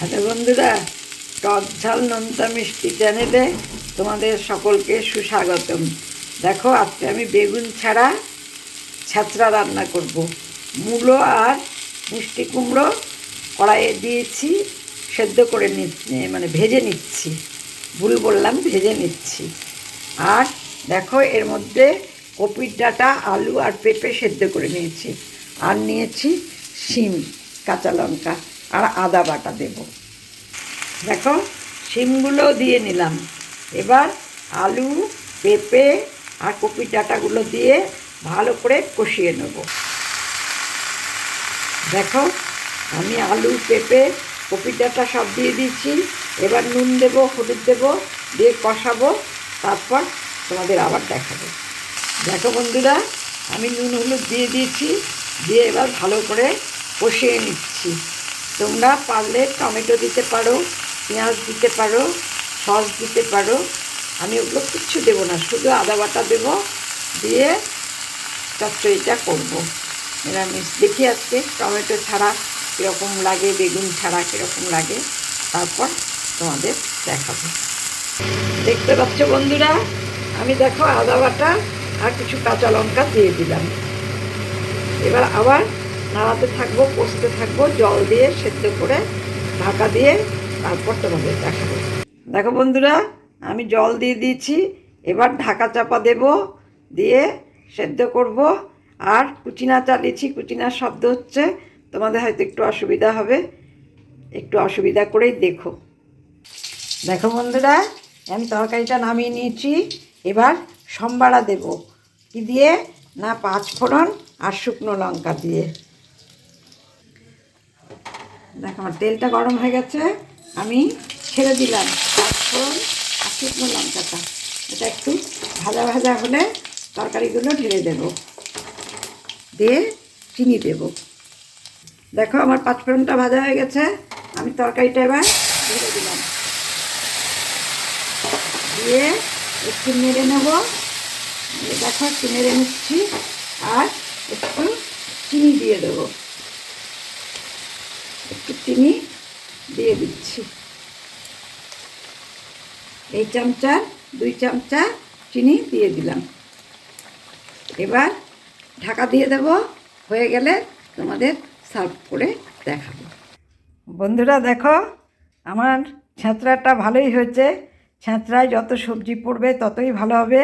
Hello বন্ধুরা, টক ঝাল নোনতা মিষ্টি চ্যানেলে তোমাদের সকলকে সুস্বাগতম। দেখো, আজকে আমি বেগুন ছাড়া ছাত্রা রান্না করব। মূলো আর মিষ্টি কুমড়ো কড়াইয়ে দিয়েছি, সেদ্ধ করে নিচ্ছি মানে ভেজে নিচ্ছি। ভুল বললাম, ভেজে নিচ্ছি। আর দেখো, এর মধ্যে কপির ডাঁটা, আলু আর পেঁপে সেদ্ধ করে নিয়েছি। আর নিয়েছি শিম, কাঁচা লঙ্কা। আর আদা বাটা দেব। দেখো, শিমগুলো দিয়ে নিলাম। এবার আলু, পেঁপে আর কপির ডাঁটাগুলো দিয়ে ভালো করে কষিয়ে নেব। দেখো, আমি আলু, পেঁপে কপির ডাঁটা সব দিয়ে দিচ্ছি এবার নুন দেবো, হলুদ দেবো, দিয়ে কষাবো। তারপর তোমাদের আবার দেখাবো। দেখো বন্ধুরা, আমি নুন, হলুদ দিয়ে দিয়েছি। দিয়ে এবার ভালো করে কষিয়ে নিচ্ছি। তোমরা পারলে টমেটো দিতে পারো, পেঁয়াজ দিতে পারো, সস দিতে পারো। আমি ওগুলো কিচ্ছু দেবো না, শুধু আদা বাটা দেবো, দিয়ে চচ্চড়িটা করব। নিরামিষ। দেখি আজকে টমেটো ছাড়া কীরকম লাগে, বেগুন ছাড়া কীরকম লাগে, তারপর তোমাদের দেখাবো। দেখতে পাচ্ছ বন্ধুরা, আমি দেখো আদা বাটা আর কিছু কাঁচা লঙ্কা দিয়ে দিলাম। এবার আবার নাড়াতে থাকব, কষতে থাকব, জল দিয়ে সেদ্ধ করে ঢাকা দিয়ে তারপর তোমাদের দেখাবো। দেখো বন্ধুরা, আমি জল দিয়ে দিয়েছি, এবার ঢাকা চাপা দেব, দিয়ে সেদ্ধ করব। আর কুচিনা চালিয়েছি, কুচিনার শব্দ হচ্ছে, তোমাদের হয়তো একটু অসুবিধা হবে, একটু অসুবিধা করেই দেখো। দেখো বন্ধুরা, আমি তরকারিটা নামিয়ে নিয়েছি, এবার সম্বাড়া দেব, কি দিয়ে? না পাঁচ ফোড়ন আর শুকনো লঙ্কা দিয়ে। দেখো, আমার তেলটা গরম হয়ে গেছে, আমি ছেড়ে দিলাম। ফোড়ন আর শুকনো লঙ্কাটা, এটা একটু ভাজা ভাজা হলে তরকারিগুলো ঢেলে দেব। দিয়ে চিনি দেব। দেখো, আমার পাঁচ ফোড়নটা ভাজা হয়ে গেছে, আমি তরকারিটা এবার ঢেলে দিলাম। দিয়ে একটু নেড়ে নেব। দেখো, একটু নেড়ে নিচ্ছি, আর একটু চিনি দিয়ে দেবো। চিনি দিয়ে দিচ্ছি। এই চামচা, দুই চামচা চিনি দিয়ে দিলাম। এবার ঢাকা দিয়ে দেব, হয়ে গেলে তোমাদের সার্ভ করে দেখাবো। বন্ধুরা দেখো, আমার ছ্যাঁচড়াটা ভালোই হয়েছে। ছ্যাঁচড়ায় যত সবজি পড়বে ততই ভালো হবে।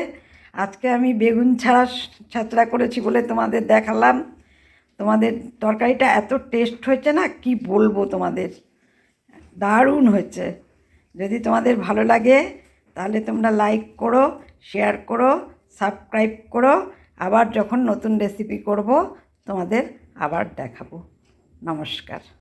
আজকে আমি বেগুন ছাড়া ছ্যাঁচড়া করেছি বলে তোমাদের দেখালাম। তোমাদের তরকারিটা এত টেস্ট হয়েছে না, কি বলব তোমাদের? দারুণ হয়েছে। যদি তোমাদের ভালো লাগে, তাহলে তোমরা লাইক করো শেয়ার করো সাবস্ক্রাইব করো। আবার যখন নতুন রেসিপি করব, তোমাদের আবার দেখাবো। নমস্কার।